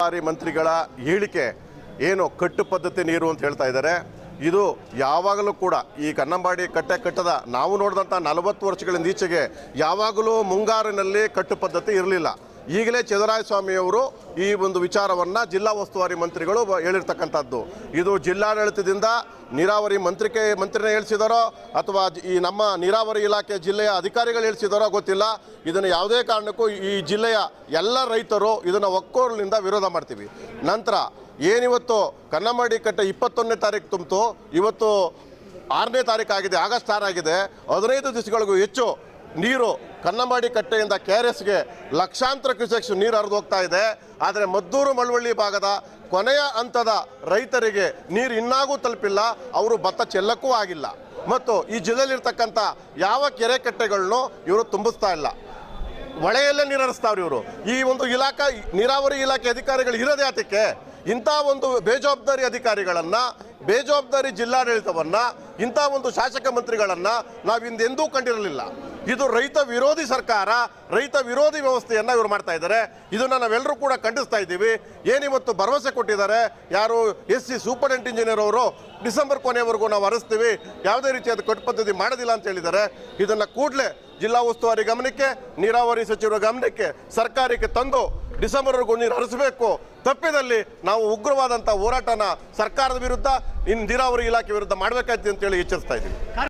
ಸರ್ಕಾರಿ ಮಂತ್ರಿಗಳ ಹೇಳಿಕೆ ಏನು ಕಟ್ಟು ಪದ್ಧತಿ ನೀರು ಅಂತ ಹೇಳ್ತಾ ಇದ್ದಾರೆ. ಇದು ಯಾವಾಗಲೂ ಕೂಡ ಈ ಕನ್ನಂಬಾಡಿ ಕಟ್ಟೆ ಕಟ್ಟದ ನಾವು ನೋಡಿದಂಥ ನಲವತ್ತು ವರ್ಷಗಳಿಂದ ಈಚೆಗೆ ಯಾವಾಗಲೂ ಮುಂಗಾರಿನಲ್ಲಿ ಕಟ್ಟು ಪದ್ಧತಿ ಇರಲಿಲ್ಲ. ಈಗಲೇ ಚಂದ್ರಾಯ ಸ್ವಾಮಿಯವರು ಈ ಒಂದು ವಿಚಾರವನ್ನು ಜಿಲ್ಲಾ ಉಸ್ತುವಾರಿ ಮಂತ್ರಿಗಳು ಹೇಳಿರ್ತಕ್ಕಂಥದ್ದು. ಇದು ಜಿಲ್ಲಾಡಳಿತದಿಂದ ನೀರಾವರಿ ಮಂತ್ರಿಕೆ ಮಂತ್ರಿನೇ ಹೇಳಿಸಿದಾರೋ ಅಥವಾ ಈ ನಮ್ಮ ನೀರಾವರಿ ಇಲಾಖೆ ಜಿಲ್ಲೆಯ ಅಧಿಕಾರಿಗಳು ಹೇಳಿಸಿದಾರೋ ಗೊತ್ತಿಲ್ಲ. ಇದನ್ನು ಯಾವುದೇ ಕಾರಣಕ್ಕೂ ಈ ಜಿಲ್ಲೆಯ ಎಲ್ಲ ರೈತರು ಇದನ್ನು ಒಕ್ಕೋರ್ಲಿಂದ ವಿರೋಧ ಮಾಡ್ತೀವಿ. ನಂತರ ಏನಿವತ್ತು ಕನ್ನಮಾಡಿ ಕಟ್ಟೆ ಇಪ್ಪತ್ತೊಂದನೇ ತಾರೀಕು ತುಂಬಿತು. ಇವತ್ತು ಆರನೇ ತಾರೀಕು ಆಗಿದೆ, ಆಗಸ್ಟ್ ಆರಾಗಿದೆ ಹದಿನೈದು ದಿವಸಗಳಿಗೂ ಹೆಚ್ಚು ನೀರು ಕನ್ನಂಬಾಡಿ ಕಟ್ಟೆಯಿಂದ ಕೆ ಆರ್ ಎಸ್ಗೆ ಲಕ್ಷಾಂತರ ಕ್ಯೂಸೆಕ್ಸ್ ನೀರು ಹರಿದು ಹೋಗ್ತಾ ಇದೆ. ಆದರೆ ಮದ್ದೂರು ಮಳವಳ್ಳಿ ಭಾಗದ ಕೊನೆಯ ಹಂತದ ರೈತರಿಗೆ ನೀರು ಇನ್ನಾಗೂ ತಲುಪಿಲ್ಲ, ಅವರು ಭತ್ತ ಚೆಲ್ಲಕ್ಕೂ ಆಗಿಲ್ಲ. ಮತ್ತು ಈ ಜಿಲ್ಲೆಯಲ್ಲಿರ್ತಕ್ಕಂಥ ಯಾವ ಕೆರೆ ಕಟ್ಟೆಗಳನ್ನು ಇವರು ತುಂಬಿಸ್ತಾ ಇಲ್ಲ. ಹೊಳೆಯಲ್ಲೇ ನೀರು ಹರಿಸ್ತಾವ್ರಿ ಇವರು. ಈ ಒಂದು ಇಲಾಖಾ, ನೀರಾವರಿ ಇಲಾಖೆ ಅಧಿಕಾರಿಗಳು ಇರೋದೇ ಆತಕ್ಕೆ. ಇಂಥ ಒಂದು ಬೇಜವಾಬ್ದಾರಿ ಅಧಿಕಾರಿಗಳನ್ನ, ಬೇಜವಾಬ್ದಾರಿ ಜಿಲ್ಲಾಡಳಿತವನ್ನ, ಇಂಥ ಒಂದು ಶಾಸಕ ಮಂತ್ರಿಗಳನ್ನು ನಾವಿಂದೆಂದೂ ಕಂಡಿರಲಿಲ್ಲ. ಇದು ರೈತ ವಿರೋಧಿ ಸರ್ಕಾರ, ರೈತ ವಿರೋಧಿ ವ್ಯವಸ್ಥೆಯನ್ನ ಇವರು ಮಾಡ್ತಾ ಇದ್ದಾರೆ. ಇದನ್ನ ನಾವೆಲ್ಲರೂ ಕೂಡ ಖಂಡಿಸ್ತಾ ಇದ್ದೀವಿ. ಏನಿವತ್ತು ಭರವಸೆ ಕೊಟ್ಟಿದ್ದಾರೆ, ಯಾರು ಎಸ್ ಸಿ ಸೂಪರ್ಡೆಂಟ್ ಇಂಜಿನಿಯರ್ ಅವರು, ಡಿಸೆಂಬರ್ ಕೊನೆಯವರೆಗೂ ನಾವು ಹರಿಸ್ತೀವಿ ಯಾವುದೇ ರೀತಿಯಾದ ಕಟ್ಟು ಪದ್ಧತಿ ಮಾಡೋದಿಲ್ಲ ಅಂತ ಹೇಳಿದ್ದಾರೆ. ಇದನ್ನು ಕೂಡಲೇ ಜಿಲ್ಲಾ ಉಸ್ತುವಾರಿ ಗಮನಕ್ಕೆ, ನೀರಾವರಿ ಸಚಿವರ ಗಮನಕ್ಕೆ, ಸರ್ಕಾರಕ್ಕೆ ತಂದು, ಡಿಸೆಂಬರ್ವರೆಗೂ ನೀರು ಹರಿಸಬೇಕು. ತಪ್ಪಿದಲ್ಲಿ ನಾವು ಉಗ್ರವಾದಂತಹ ಹೋರಾಟನ ಸರ್ಕಾರದ ವಿರುದ್ಧ ಇನ್ನು ನೀರಾವರಿ ಇಲಾಖೆ ವಿರುದ್ಧ ಮಾಡಬೇಕಾಯ್ತು ಅಂತೇಳಿ ಎಚ್ಚರಿಸ್ತಾ ಇದ್ದೀವಿ.